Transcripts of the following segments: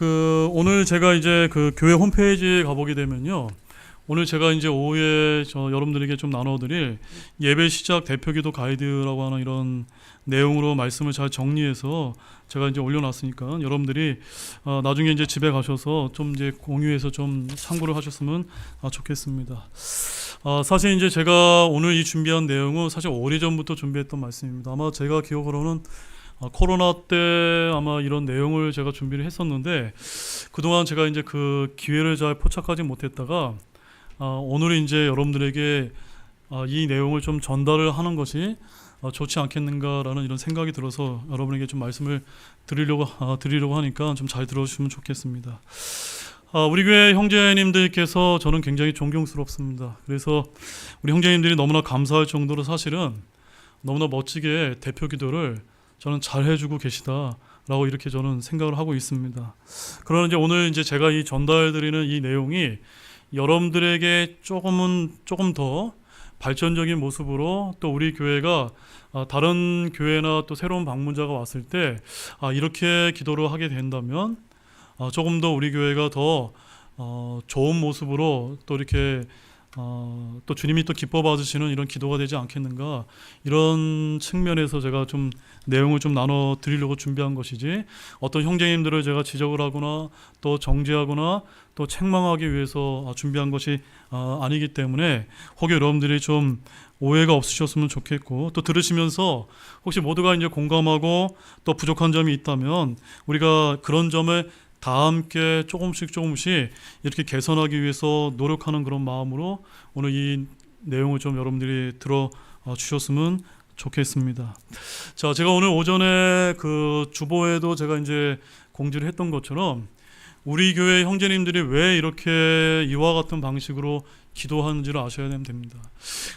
그 오늘 제가 이제 그 교회 홈페이지에 가보게 되면요. 오늘 제가 이제 오후에 저 여러분들에게 좀 나눠드릴 예배 시작 대표기도 가이드라고 하는 이런 내용으로 말씀을 잘 정리해서 제가 이제 올려놨으니까 여러분들이 어, 나중에 이제 집에 가셔서 좀 이제 공유해서 좀 참고를 하셨으면 아, 좋겠습니다. 아, 사실 이제 제가 오늘 이 준비한 내용은 사실 오래 전부터 준비했던 말씀입니다. 아마 제가 기억으로는 아, 코로나 때 아마 이런 내용을 제가 준비를 했었는데 그동안 제가 이제 그 기회를 잘 포착하지 못했다가 아, 오늘 이제 여러분들에게 아, 이 내용을 좀 전달을 하는 것이 아, 좋지 않겠는가라는 이런 생각이 들어서 여러분에게 좀 말씀을 드리려고 아, 드리려고 하니까 좀 잘 들어주시면 좋겠습니다. 아, 우리 교회 형제님들께서 저는 굉장히 존경스럽습니다. 그래서 우리 형제님들이 너무나 감사할 정도로 사실은 너무나 멋지게 대표 기도를 저는 잘 해주고 계시다 라고 이렇게 저는 생각을 하고 있습니다. 그러나 이제 오늘 이제 제가 이 전달드리는 이 내용이 여러분들에게 조금은 조금 더 발전적인 모습으로 또 우리 교회가 아, 다른 교회나 또 새로운 방문자가 왔을 때 아, 이렇게 기도를 하게 된다면 아, 조금 더 우리 교회가 더 어, 좋은 모습으로 또 이렇게 어, 또 주님이 또 기뻐 받으시는 이런 기도가 되지 않겠는가? 이런 측면에서 제가 좀 내용을 좀 나눠 드리려고 준비한 것이지 어떤 형제님들을 제가 지적을 하거나 또 정죄하거나 또 책망하기 위해서 아, 준비한 것이 아, 아니기 때문에 혹여 여러분들이 좀 오해가 없으셨으면 좋겠고 또 들으시면서 혹시 모두가 이제 공감하고 또 부족한 점이 있다면 우리가 그런 점을 다 함께 조금씩 조금씩 이렇게 개선하기 위해서 노력하는 그런 마음으로 오늘 이 내용을 좀 여러분들이 들어 어, 주셨으면 좋겠습니다. 자, 제가 오늘 오전에 그 주보에도 제가 이제 공지를 했던 것처럼 우리 교회 형제님들이 왜 이렇게 이와 같은 방식으로 기도하는지를 아셔야 됩니다.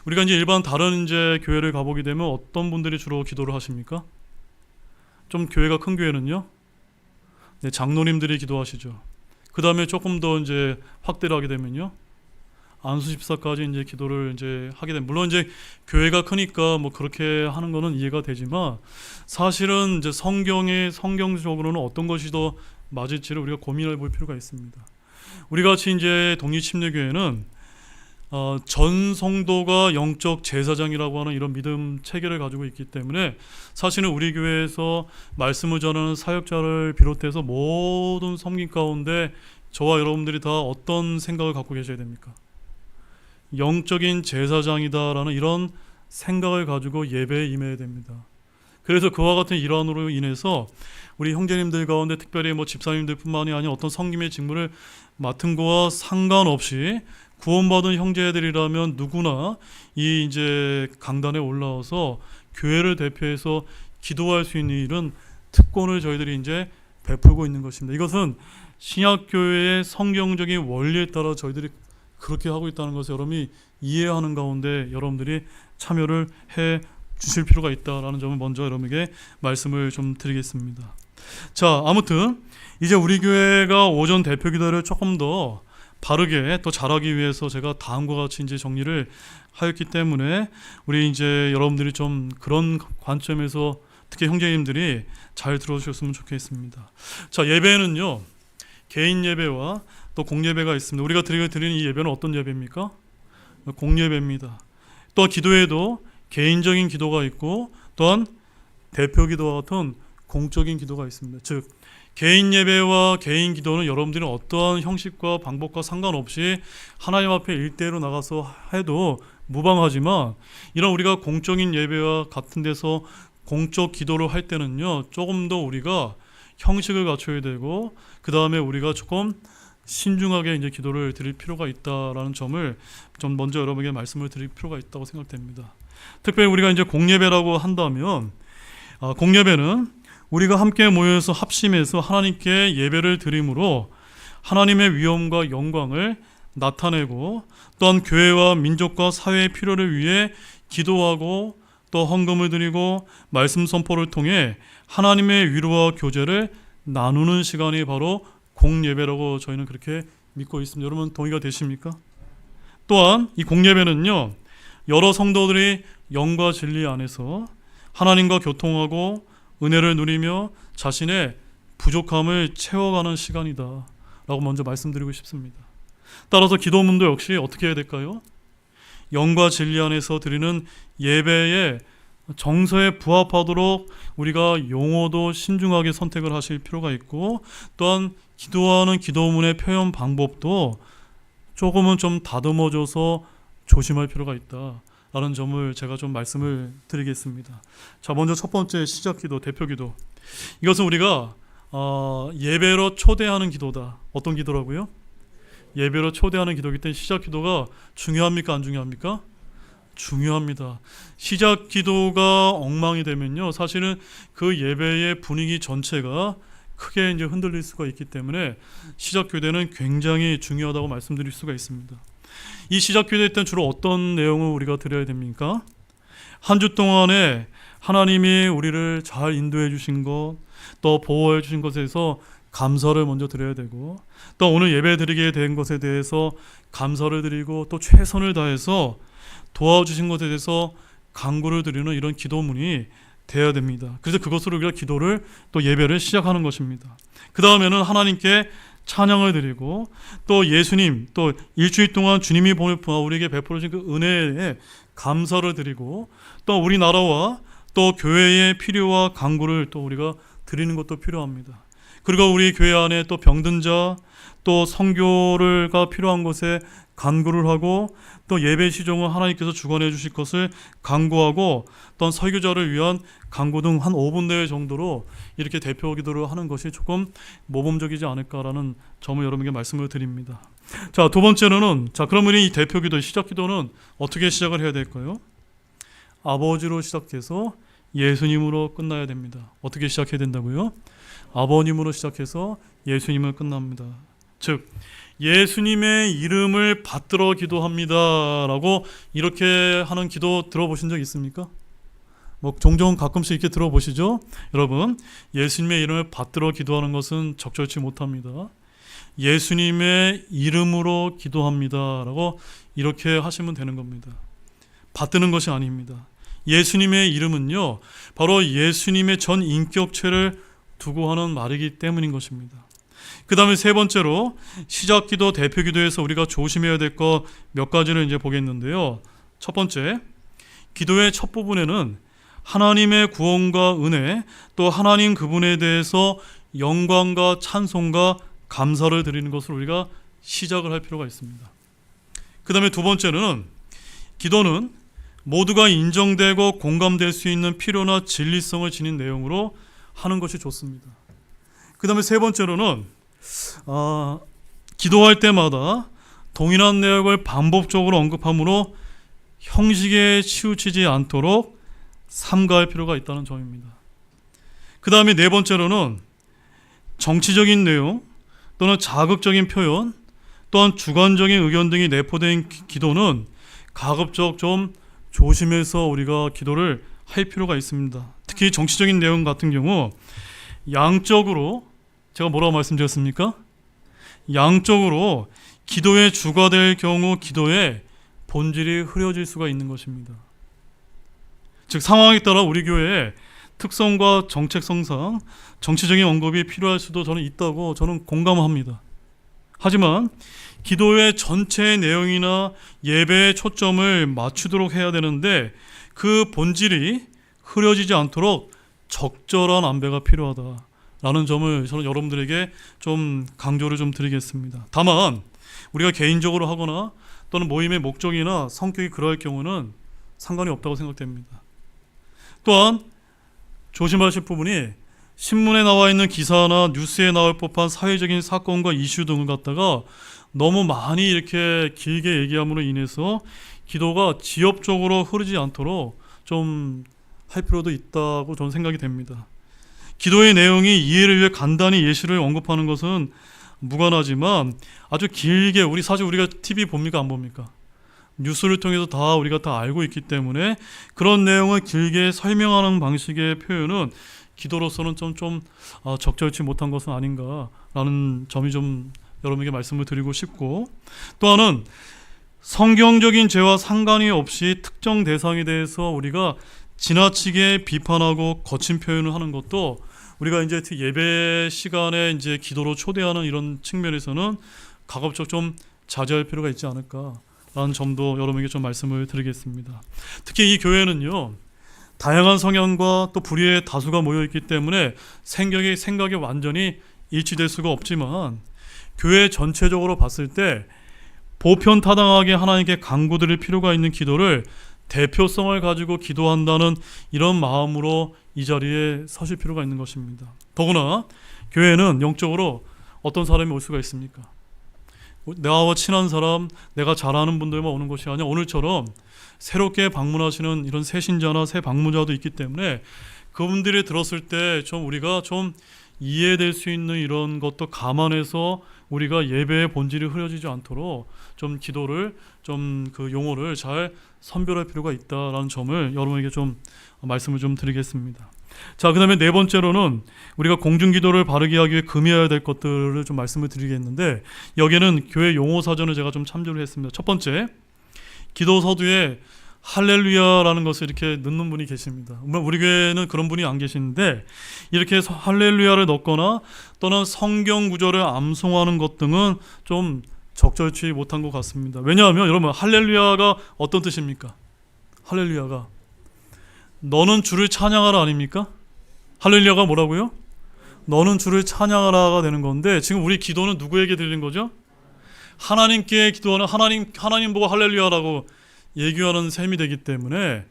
우리가 이제 일반 다른 이제 교회를 가보게 되면 어떤 분들이 주로 기도를 하십니까? 좀 교회가 큰 교회는요? 네, 장로님들이 기도하시죠. 그 다음에 조금 더 이제 확대를 하게 되면요. 안수 집사까지 이제 기도를 이제 하게 되면 물론 이제 교회가 크니까 뭐 그렇게 하는 거는 이해가 되지만 사실은 이제 성경의 성경적으로는 어떤 것이 더 맞을지를 우리가 고민해 볼 필요가 있습니다. 우리 같이 이제 독립침례교회는 어, 전 성도가 영적 제사장이라고 하는 이런 믿음 체계를 가지고 있기 때문에 사실은 우리 교회에서 말씀을 전하는 사역자를 비롯해서 모든 섬김 가운데 저와 여러분들이 다 어떤 생각을 갖고 계셔야 됩니까? 영적인 제사장이다라는 이런 생각을 가지고 예배에 임해야 됩니다. 그래서 그와 같은 일환으로 인해서 우리 형제님들 가운데 특별히 뭐 집사님들뿐만이 아니라 어떤 성김의 직무를 맡은 거와 상관없이 구원받은 형제들이라면 누구나 이 이제 강단에 올라와서 교회를 대표해서 기도할 수 있는 일은 특권을 저희들이 이제 베풀고 있는 것입니다. 이것은 신약 교회의 성경적인 원리에 따라 저희들이 그렇게 하고 있다는 것을 여러분이 이해하는 가운데 여러분들이 참여를 해 주실 필요가 있다라는 점을 먼저 여러분에게 말씀을 좀 드리겠습니다. 자, 아무튼 이제 우리 교회가 오전 대표 기도를 조금 더 바르게 또 잘하기 위해서 제가 다음과 같이 이제 정리를 하였기 때문에 우리 이제 여러분들이 좀 그런 관점에서 특히 형제님들이 잘 들어주셨으면 좋겠습니다. 자, 예배는요. 개인 예배와 또 공예배가 있습니다. 우리가 드리는 이 예배는 어떤 예배입니까? 공예배입니다. 또 기도에도 개인적인 기도가 있고 또한 대표 기도와 같은 공적인 기도가 있습니다. 즉 개인 예배와 개인 기도는 여러분들이 어떠한 형식과 방법과 상관없이 하나님 앞에 일대로 나가서 해도 무방하지만 이런 우리가 공적인 예배와 같은 데서 공적 기도를 할 때는요 조금 더 우리가 형식을 갖춰야 되고 그 다음에 우리가 조금 신중하게 이제 기도를 드릴 필요가 있다라는 점을 좀 먼저 여러분에게 말씀을 드릴 필요가 있다고 생각됩니다. 특별히 우리가 이제 공예배라고 한다면 아, 공예배는 우리가 함께 모여서 합심해서 하나님께 예배를 드림으로 하나님의 위엄과 영광을 나타내고 또한 교회와 민족과 사회의 필요를 위해 기도하고 또 헌금을 드리고 말씀 선포를 통해 하나님의 위로와 교제를 나누는 시간이 바로 공예배라고 저희는 그렇게 믿고 있습니다. 여러분 동의가 되십니까? 또한 이 공예배는요 여러 성도들이 영과 진리 안에서 하나님과 교통하고 은혜를 누리며 자신의 부족함을 채워가는 시간이다 라고 먼저 말씀드리고 싶습니다. 따라서 기도문도 역시 어떻게 해야 될까요? 영과 진리 안에서 드리는 예배의 정서에 부합하도록 우리가 용어도 신중하게 선택을 하실 필요가 있고 또한 기도하는 기도문의 표현 방법도 조금은 좀 다듬어줘서 조심할 필요가 있다 라는 점을 제가 좀 말씀을 드리겠습니다. 자, 먼저 첫 번째 시작 기도, 대표 기도. 이것은 우리가 어, 예배로 초대하는 기도다. 어떤 기도라고요? 예배로 초대하는 기도이기 때문에 시작 기도가 중요합니까? 안 중요합니까? 중요합니다. 시작 기도가 엉망이 되면요. 사실은 그 예배의 분위기 전체가 크게 이제 흔들릴 수가 있기 때문에 시작 교대는 굉장히 중요하다고 말씀드릴 수가 있습니다. 이 시작 교대 때 주로 어떤 내용을 우리가 드려야 됩니까? 한 주 동안에 하나님이 우리를 잘 인도해 주신 것, 또 보호해 주신 것에서 감사를 먼저 드려야 되고, 또 오늘 예배 드리게 된 것에 대해서 감사를 드리고 또 최선을 다해서 도와주신 것에 대해서 간구를 드리는 이런 기도문이 돼야 됩니다. 그래서 그것으로 우리가 기도를 또 예배를 시작하는 것입니다. 그 다음에는 하나님께 찬양을 드리고 또 예수님 또 일주일 동안 주님이 우리에게 베풀어 주신 그 은혜에 감사를 드리고 또 우리나라와 또 교회의 필요와 간구를 또 우리가 드리는 것도 필요합니다. 그리고 우리 교회 안에 또 병든 자, 또 성교를가 필요한 것에 간구를 하고 또 예배 시종을 하나님께서 주관해 주실 것을 간구하고 또 설교자를 위한 간구 등 한 5분 내외 정도로 이렇게 대표 기도를 하는 것이 조금 모범적이지 않을까라는 점을 여러분에게 말씀을 드립니다. 자, 두 번째로는 자, 그러면 이 대표 기도 시작 기도는 어떻게 시작을 해야 될까요? 아버지로 시작해서 예수님으로 끝나야 됩니다. 어떻게 시작해야 된다고요? 아버님으로 시작해서 예수님을 끝납니다. 즉 예수님의 이름을 받들어 기도합니다라고 이렇게 하는 기도 들어보신 적 있습니까? 뭐 종종 가끔씩 이렇게 들어보시죠? 여러분, 예수님의 이름을 받들어 기도하는 것은 적절치 못합니다. 예수님의 이름으로 기도합니다라고 이렇게 하시면 되는 겁니다. 받드는 것이 아닙니다. 예수님의 이름은요, 바로 예수님의 전 인격체를 두고 하는 말이기 때문인 것입니다. 그 다음에 세 번째로 시작 기도, 대표 기도에서 우리가 조심해야 될 것 몇 가지를 이제 보겠는데요. 첫 번째, 기도의 첫 부분에는 하나님의 구원과 은혜, 또 하나님 그분에 대해서 영광과 찬송과 감사를 드리는 것을 우리가 시작을 할 필요가 있습니다. 그 다음에 두 번째는 기도는 모두가 인정되고 공감될 수 있는 필요나 진리성을 지닌 내용으로 하는 것이 좋습니다. 그 다음에 세 번째로는 아, 기도할 때마다 동일한 내용을 반복적으로 언급함으로 형식에 치우치지 않도록 삼가할 필요가 있다는 점입니다. 그 다음에 네 번째로는 정치적인 내용 또는 자극적인 표현 또한 주관적인 의견 등이 내포된 기- 기도는 가급적 좀 조심해서 우리가 기도를 할 필요가 있습니다. 특히 정치적인 내용 같은 경우 양적으로 제가 뭐라고 말씀드렸습니까? 양적으로 기도의 주가 될 경우 기도의 본질이 흐려질 수가 있는 것입니다. 즉 상황에 따라 우리 교회의 특성과 정책성상 정치적인 언급이 필요할 수도 저는 있다고 저는 공감합니다. 하지만 기도의 전체 내용이나 예배의 초점을 맞추도록 해야 되는데 그 본질이 흐려지지 않도록 적절한 안배가 필요하다 라는 점을 저는 여러분들에게 좀 강조를 좀 드리겠습니다. 다만 우리가 개인적으로 하거나 또는 모임의 목적이나 성격이 그러할 경우는 상관이 없다고 생각됩니다. 또한 조심하실 부분이 신문에 나와 있는 기사나 뉴스에 나올 법한 사회적인 사건과 이슈 등을 갖다가 너무 많이 이렇게 길게 얘기함으로 인해서 기도가 지엽적으로 흐르지 않도록 좀 할 필요도 있다고 저는 생각이 됩니다. 기도의 내용이 이해를 위해 간단히 예시를 언급하는 것은 무관하지만 아주 길게 우리 사실 우리가 TV 봅니까 안 봅니까? 뉴스를 통해서 다 우리가 다 알고 있기 때문에 그런 내용을 길게 설명하는 방식의 표현은 기도로서는 좀, 좀 아, 적절치 못한 것은 아닌가라는 점이 좀 여러분에게 말씀을 드리고 싶고 또 하나는 성경적인 죄와 상관이 없이 특정 대상에 대해서 우리가 지나치게 비판하고 거친 표현을 하는 것도 우리가 이제 예배 시간에 이제 기도로 초대하는 이런 측면에서는 가급적 좀 자제할 필요가 있지 않을까라는 점도 여러분에게 좀 말씀을 드리겠습니다. 특히 이 교회는요. 다양한 성향과 또 불의의 다수가 모여 있기 때문에 생각이 생각이 완전히 일치될 수가 없지만 교회 전체적으로 봤을 때 보편 타당하게 하나님께 간구드릴 필요가 있는 기도를 대표성을 가지고 기도한다는 이런 마음으로 이 자리에 서실 필요가 있는 것입니다. 더구나 교회는 영적으로 어떤 사람이 올 수가 있습니까? 나와 친한 사람, 내가 잘 아는 분들만 오는 것이 아니라 오늘처럼 새롭게 방문하시는 이런 새 신자나 새 방문자도 있기 때문에 그분들이 들었을 때 좀 우리가 좀 이해될 수 있는 이런 것도 감안해서 우리가 예배의 본질이 흐려지지 않도록 좀 기도를 좀 그 용어를 잘 선별할 필요가 있다라는 점을 여러분에게 좀 말씀을 좀 드리겠습니다. 자, 그다음에 네 번째로는 우리가 공중 기도를 바르게 하기 위해 금해야 될 것들을 좀 말씀을 드리겠는데 여기에는 교회 용어 사전을 제가 좀 참조를 했습니다. 첫 번째, 기도 서두에 할렐루야라는 것을 이렇게 넣는 분이 계십니다. 물론 우리 교회는 그런 분이 안 계시는데 이렇게 서- 할렐루야를 넣거나 또는 성경 구절을 암송하는 것 등은 좀 적절치 못한 것 같습니다. 왜냐하면 여러분 할렐루야가 어떤 뜻입니까? 할렐루야가 너는 주를 찬양하라 아닙니까? 할렐루야가 뭐라고요? 너는 주를 찬양하라가 되는 건데 지금 우리 기도는 누구에게 드리는 거죠? 하나님께 기도하는 하나님 하나님 보고 할렐루야라고 얘기하는 셈이 되기 때문에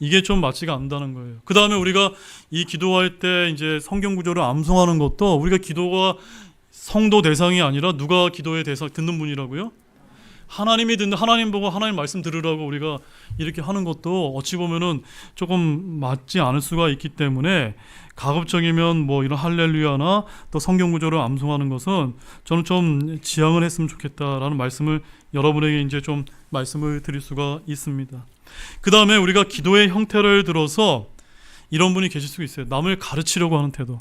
이게 좀 맞지가 않다는 거예요. 그 다음에 우리가 이 기도할 때 이제 성경 구절을 암송하는 것도 우리가 기도가 성도 대상이 아니라 누가 기도의 대상 듣는 분이라고요? 하나님이 듣는 하나님 보고 하나님 말씀 들으라고 우리가 이렇게 하는 것도 어찌 보면은 조금 맞지 않을 수가 있기 때문에 가급적이면 뭐 이런 할렐루야나 또 성경 구절을 암송하는 것은 저는 좀 지양을 했으면 좋겠다라는 말씀을 여러분에게 이제 좀 말씀을 드릴 수가 있습니다. 그 다음에 우리가 기도의 형태를 들어서 이런 분이 계실 수 있어요. 남을 가르치려고 하는 태도.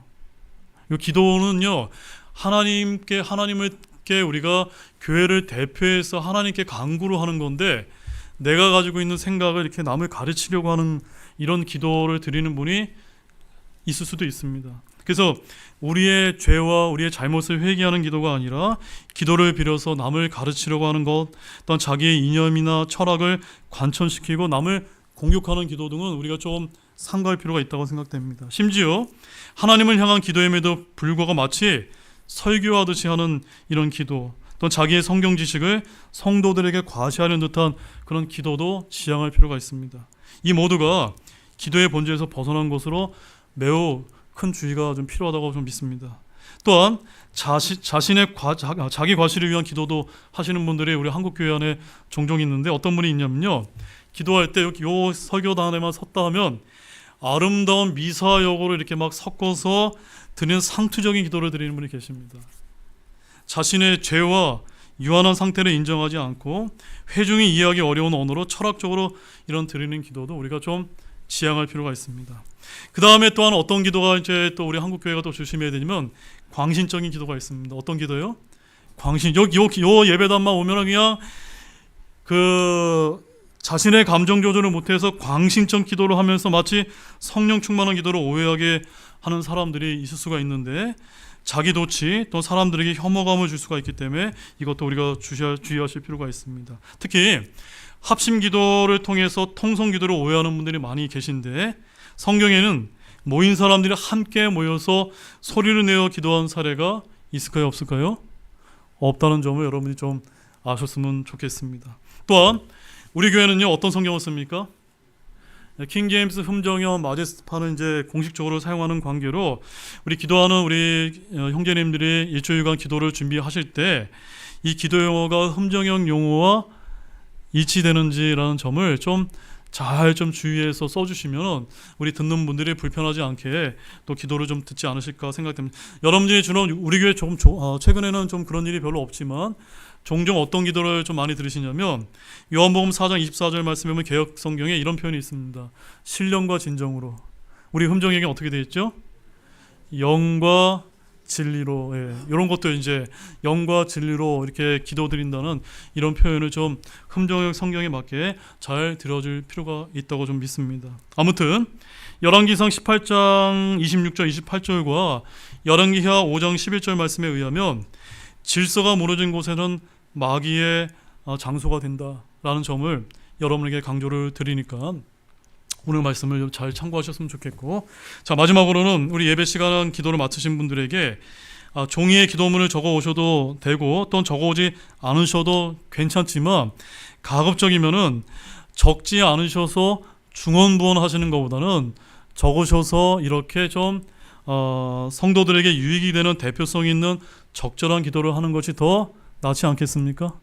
이 기도는요, 하나님께 하나님께 우리가 교회를 대표해서 하나님께 간구를 하는 건데 내가 가지고 있는 생각을 이렇게 남을 가르치려고 하는 이런 기도를 드리는 분이 있을 수도 있습니다. 그래서 우리의 죄와 우리의 잘못을 회개하는 기도가 아니라 기도를 빌어서 남을 가르치려고 하는 것, 또한 자기의 이념이나 철학을 관천시키고 남을 공격하는 기도 등은 우리가 좀 상가할 필요가 있다고 생각됩니다. 심지어 하나님을 향한 기도임에도 불구하고 마치 설교하듯이 하는 이런 기도, 또 자기의 성경 지식을 성도들에게 과시하는 듯한 그런 기도도 지양할 필요가 있습니다. 이 모두가 기도의 본질에서 벗어난 것으로 매우 큰 주의가 좀 필요하다고 좀 믿습니다. 또한 자시, 자신의 과, 자, 자기 과시를 위한 기도도 하시는 분들이 우리 한국 교회 안에 종종 있는데 어떤 분이 있냐면요. 기도할 때 요 설교단에만 섰다 하면 아름다운 미사여고를 이렇게 막 섞어서 드리는 상투적인 기도를 드리는 분이 계십니다. 자신의 죄와 유한한 상태를 인정하지 않고 회중이 이해하기 어려운 언어로 철학적으로 이런 드리는 기도도 우리가 좀 지양할 필요가 있습니다. 그 다음에 또한 어떤 기도가 이제 또 우리 한국 교회가 또 조심해야 되냐면 광신적인 기도가 있습니다. 어떤 기도요? 광신 요, 요, 요 예배단만 오면 그냥 그 자신의 감정 조절을 못해서 광신적 기도를 하면서 마치 성령 충만한 기도를 오해하게 하는 사람들이 있을 수가 있는데 자기 도치 또 사람들에게 혐오감을 줄 수가 있기 때문에 이것도 우리가 주의하실 필요가 있습니다. 특히 합심 기도를 통해서 통성 기도를 오해하는 분들이 많이 계신데 성경에는 모인 사람들이 함께 모여서 소리를 내어 기도한 사례가 있을까요 없을까요? 없다는 점을 여러분이 좀 아셨으면 좋겠습니다. 또한 우리 교회는요 어떤 성경을 씁니까? 킹 제임스 흠정형 마제스파는 이제 공식적으로 사용하는 관계로 우리 기도하는 우리 어, 형제님들이 일주일간 기도를 준비하실 때 이 기도 용어가 흠정형 용어와 일치되는지라는 점을 좀잘좀 주의해서 써주시면 우리 듣는 분들이 불편하지 않게 또 기도를 좀 듣지 않으실까 생각됩니다. 여러분들이 주로 우리 교회 조금 조- 어, 최근에는 좀 그런 일이 별로 없지만 종종 어떤 기도를 좀 많이 들으시냐면 요한복음 4장 24절 말씀에 보면 개혁 성경에 이런 표현이 있습니다. 신령과 진정으로 우리 흠정에게 어떻게 되어 있죠? 영과 진리로 예, 이런 것도 이제 영과 진리로 이렇게 기도드린다는 이런 표현을 좀 흠정역 성경에 맞게 잘 들어줄 필요가 있다고 좀 믿습니다. 아무튼 열왕기상 18장 26절 28절과 열왕기하 5장 11절 말씀에 의하면 질서가 무너진 곳에는 마귀의 어, 장소가 된다라는 점을 여러분에게 강조를 드리니까 오늘 말씀을 좀잘 참고하셨으면 좋겠고. 자 마지막으로는 우리 예배 시간 기도를 마치신 분들에게 아, 종이에 기도문을 적어 오셔도 되고 또는 적어 오지 않으셔도 괜찮지만 가급적이면은 적지 않으셔서 중언부언 하시는 것보다는 적으셔서 이렇게 좀 어, 성도들에게 유익이 되는 대표성 있는 적절한 기도를 하는 것이 더 낫지 않겠습니까?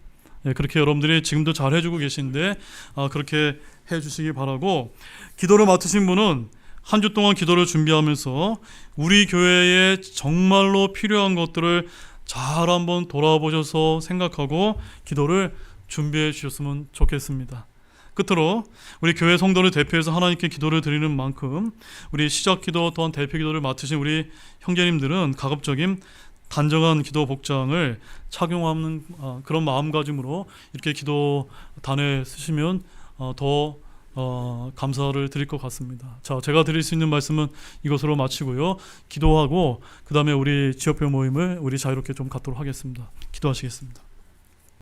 예, 그렇게 여러분들이 지금도 잘 해주고 계신데 아, 그렇게 해주시기 바라고 기도를 맡으신 분은 한 주 동안 기도를 준비하면서 우리 교회에 정말로 필요한 것들을 잘 한번 돌아보셔서 생각하고 기도를 준비해 주셨으면 좋겠습니다. 끝으로 우리 교회 성도를 대표해서 하나님께 기도를 드리는 만큼 우리 시작 기도 또한 대표 기도를 맡으신 우리 형제님들은 가급적인 단정한 기도 복장을 착용하는 아, 그런 마음가짐으로 이렇게 기도단에 쓰시면 어, 더 어, 감사를 드릴 것 같습니다. 자, 제가 드릴 수 있는 말씀은 이것으로 마치고요. 기도하고 그 다음에 우리 지역별 모임을 우리 자유롭게 좀 갖도록 하겠습니다. 기도하시겠습니다.